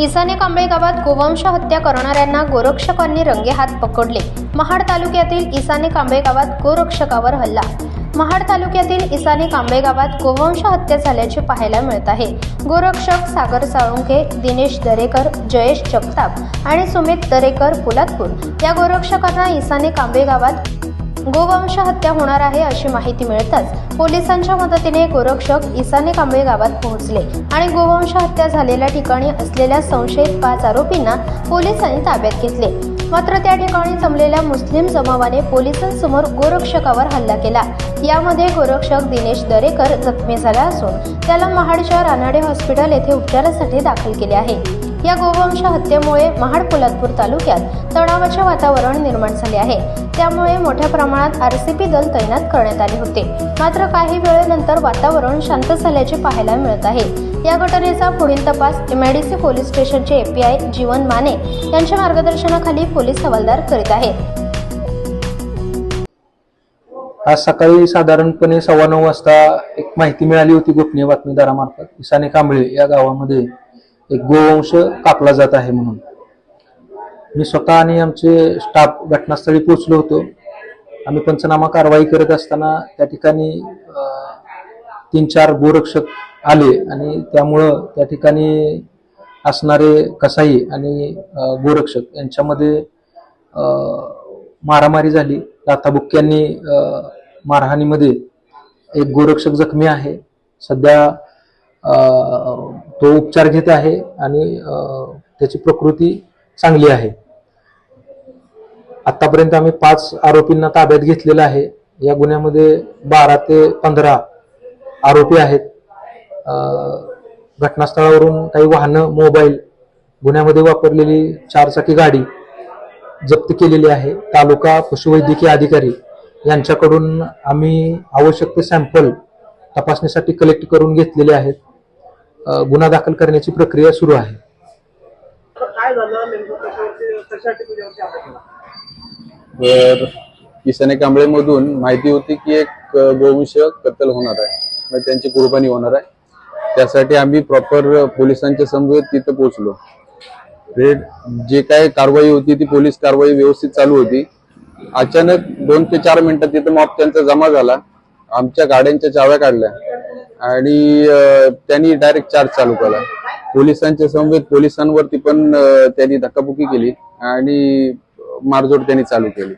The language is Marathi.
इसाने कांबळे गावात गोवंश हत्या करणाऱ्यांना गोरक्षकांनी रंगेहात पकडले. महाड तालुक्यातील इसाने कांबळे गावात गोरक्षकावर हल्ला. महाड तालुक्यातील इसाने कांबळे गावात गोवंश हत्या झाल्याचे पाहायला मिळत आहे. गोरक्षक सागर साळुंखे दिनेश दरेकर जयेश जगताप आणि सुमित दरेकर पोलादपूर या गोरक्षकांना इसाने कांबळे गावात गोवंश हत्या होणार आहे अशी माहिती मिळताच पोलिसांच्या मदतीने गोरक्षक इसाने कांबळे गावात पोहोचले आणि गोवंश हत्या झालेल्या ठिकाणी असलेल्या संशयित पाच आरोपींना पोलिसांनी ताब्यात घेतले. मात्र त्या ठिकाणी जमलेल्या मुस्लिम जमावाने पोलिसांसमोर गोरक्षकावर हल्ला केला. यामध्ये गोरक्षक दिनेश दरेकर जखमी झाला असून त्याला महाडच्या रानाडे हॉस्पिटल येथे उपचारासाठी दाखल केले आहे. या गोवंश हत्येमुळे महाड पोलादपूर तालुक्यात तणावाचे वातावरण निर्माण झाले आहे. त्यामुळे मोठ्या प्रमाणात आर सी पी दल तैनात करण्यात आले होते. मात्र काही वेळेनंतर वातावरण शांत झाल्याचे पाहायला मिळत आहे. या घटनेचा पुढील तपास एमआयडीसी पोलीस स्टेशनचे एपीआय जीवन माने यांच्या मार्गदर्शनाखाली पोलीस हवालदार करीत आहेत आज सकाळी साधारणपणे सव्वा नऊ वाजता एक माहिती मिळाली होती गोपनीय बातमीदारामार्फत. इसाने कांबळे या गावामध्ये एक गोवंश कापला जात आहे म्हणून. मी स्वतः आणि आमचे स्टाफ घटनास्थळी पोचलो होतो. आम्ही पंचनामा कारवाई करत असताना त्या ठिकाणी तीन चार गोरक्षक आले आणि त्यामुळं त्या ठिकाणी असणारे कसाई आणि गोरक्षक यांच्यामध्ये मारामारी झाली. लाथाबुक्क्यांनी मारहाणीमध्ये एक गोरक्षक जखमी आहे. सध्या तो उपचार घेत आहे आणि त्याची प्रकृती चांगली आहे. आतापर्यंत आम्ही पाच आरोपींना ताब्यात घेतलेलं आहे. या गुन्ह्यामध्ये बारा ते पंधरा आरोपी आहेत. घटनास्थळावरून काही वाहनं मोबाईल गुन्ह्यामध्ये वापरलेली चारचाकी गाडी जप्त केलेली आहे. तालुका पशुवैद्यकीय अधिकारी यांच्याकडून आम्ही आवश्यक ते सॅम्पल तपासणीसाठी कलेक्ट करून घेतलेले आहेत. गुन्हा दाखल करण्याची प्रक्रिया सुरू आहे? तर किसाने कांबळे मधून माहिती होती की एक गोवंश कत्तल होणार आहे. म्हणजे त्यांची कुर्बानी होणार आहे. त्यासाठी आम्ही प्रॉपर पोलिसांच्या समवेत तिथं पोहोचलो. रेड जे काय कारवाई होती ती पोलीस कारवाई व्यवस्थित चालू होती. अचानक दोन ते चार मिनिटात तिथं मॉब त्यांचा जमा झाला. आमच्या गाड्यांच्या चाव्या काढल्या. आणि त्यांनी डायरेक्ट चार्ज चालू केला. पोलिसांच्या समवेत पोलिसांवरती पण त्यांनी धक्काबुक्की केली आणि मारझोड त्यांनी चालू केली.